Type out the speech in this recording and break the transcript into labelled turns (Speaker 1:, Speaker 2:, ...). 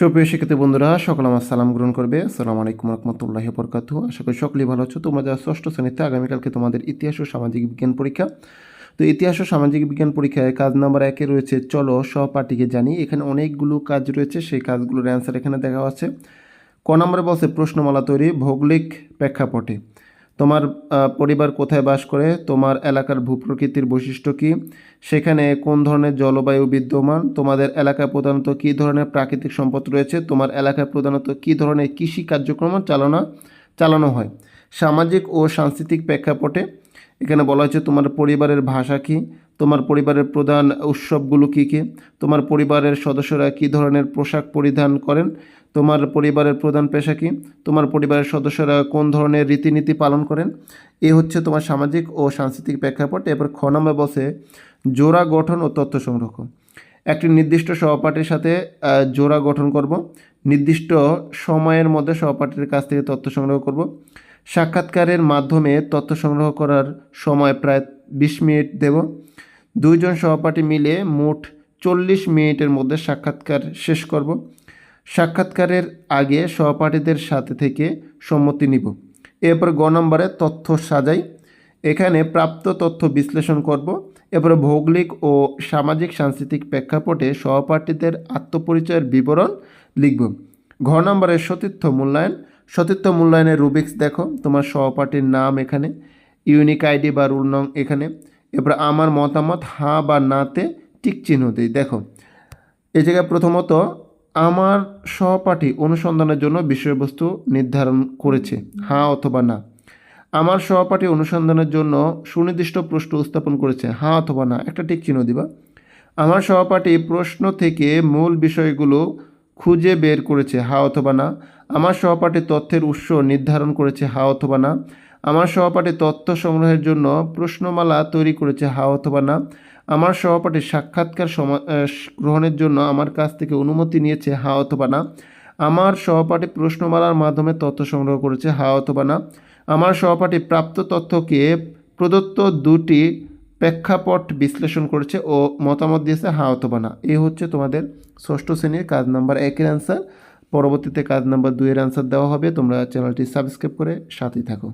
Speaker 1: সুপ্রিয় শিক্ষিত বন্ধুরা, সকল আমার সালাম গ্রহণ করবে। সালাম আলাইকুম রহমতুল্লাহ বরকাত আশা করি সকলেই ভালো আছো। তোমরা যারা ষষ্ঠ শ্রেণীতে, আগামীকালকে তোমাদের ইতিহাস ও সামাজিক বিজ্ঞান পরীক্ষা। তো ইতিহাস ও সামাজিক বিজ্ঞান পরীক্ষায় কাজ নাম্বার একে রয়েছে, চলো সহপাঠীকে জানি এখানে অনেকগুলো কাজ রয়েছে। সেই কাজগুলোর অ্যান্সার এখানে দেখা আছে। ক নম্বরে বলছে, প্রশ্নমালা তৈরি, ভৌগোলিক প্রেক্ষাপটে। তোমার পরিবার কোথায় বাস করে, তোমার এলাকার ভূপ্রকৃতির বৈশিষ্ট্য কী, সেখানে কোন ধরনের জলবায়ু বিদ্যমান, তোমাদের এলাকায় প্রধানত কী ধরনের প্রাকৃতিক সম্পদ রয়েছে, তোমার এলাকায় প্রধানত কী ধরনের কৃষি কার্যক্রম চালনা, চালানো হয়। সামাজিক ও সাংস্কৃতিক প্রেক্ষাপটে এখানে বলা হয়েছে তোমার পরিবারের ভাষা কী তোমার পরিবারের প্রধান উৎসবগুলো কী কী? তোমার পরিবারের সদস্যরা কী ধরনের পোশাক পরিধান করেন? তোমার পরিবারের প্রধান পেশা কী? তোমার পরিবারের সদস্যরা কোন ধরনের রীতিনীতি পালন করেন? এ হচ্ছে তোমার সামাজিক ও সাংস্কৃতিক প্রেক্ষাপট। এরপর খ বসে জোড়া গঠন ও তথ্য সংগ্রহ একটি নির্দিষ্ট সহপাঠীর সাথে জোড়া গঠন করব। নির্দিষ্ট সময়ের মধ্যে সহপাঠীর কাছ থেকে তথ্য সংগ্রহ করব। সাক্ষাৎকারের মাধ্যমে তথ্য সংগ্রহ করার সময় প্রায় বিশ মিনিট দেব। দুইজন সহপাঠী মিলে মোট চল্লিশ মিনিটের মধ্যে সাক্ষাৎকার শেষ করব। সাক্ষাৎকারের আগে সহপাঠীদের সাথে থেকে সম্মতি নিব। এরপর গ নম্বরে তথ্য সাজাই। এখানে প্রাপ্ত তথ্য বিশ্লেষণ করব। এরপরে ভৌগোলিক ও সামাজিক সাংস্কৃতিক প্রেক্ষাপটে সহপাঠীদের আত্মপরিচয়ের বিবরণ লিখব। ঘ নম্বরে সতীর্থ মূল্যায়ন। সতীর্থ মূল্যায়নের রুবিক্স দেখো। তোমার সহপাঠীর নাম এখানে। ইউনিক আইডি বা রুল নং এখানে। এরপর আমার মতামত হাঁ বা নাতে টিক চিহ্ন দিই। দেখো, এই জায়গায় প্রথমত আমার সহপাঠী অনুসন্ধানের জন্য বিষয়বস্তু নির্ধারণ করেছে হ্যাঁ অথবা না। আমার সহপাঠী অনুসন্ধানের জন্য সুনির্দিষ্ট প্রশ্ন উত্থাপন করেছে, হা অথবা না। একটা টিক চিহ্ন দিবা। আমার সহপাঠী প্রশ্ন থেকে মূল বিষয়গুলো খুঁজে বের করেছে, হা অথবা না। আমার সহপাঠী তথ্যের উৎস নির্ধারণ করেছে, হা অথবা না। আমার সহপাঠী তথ্য সংগ্রহের জন্য প্রশ্নমালা তৈরি করেছে হ্যাঁ অথবা না। আমার সহপাঠী সাক্ষাৎকার গ্রহণের জন্য আমার কাছ থেকে অনুমতি নিয়েছে হ্যাঁ অথবা না। আমার সহপাঠী প্রশ্নমালার মাধ্যমে তথ্য সংগ্রহ করেছে হ্যাঁ অথবা না। আমার সহপাঠী প্রাপ্ত তথ্যকে প্রদত্ত দুটি প্রেক্ষাপট বিশ্লেষণ করেছে ও মতামত দিয়েছে হ্যাঁ অথবা না। এই হচ্ছে তোমাদের ষষ্ঠ শ্রেণির কাজ নাম্বার একের অ্যান্সার পরবর্তীতে কাজ নাম্বার দুইয়ের অ্যান্সার দেওয়া হবে। তোমরা চ্যানেলটি সাবস্ক্রাইব করে সাথেই থাকো।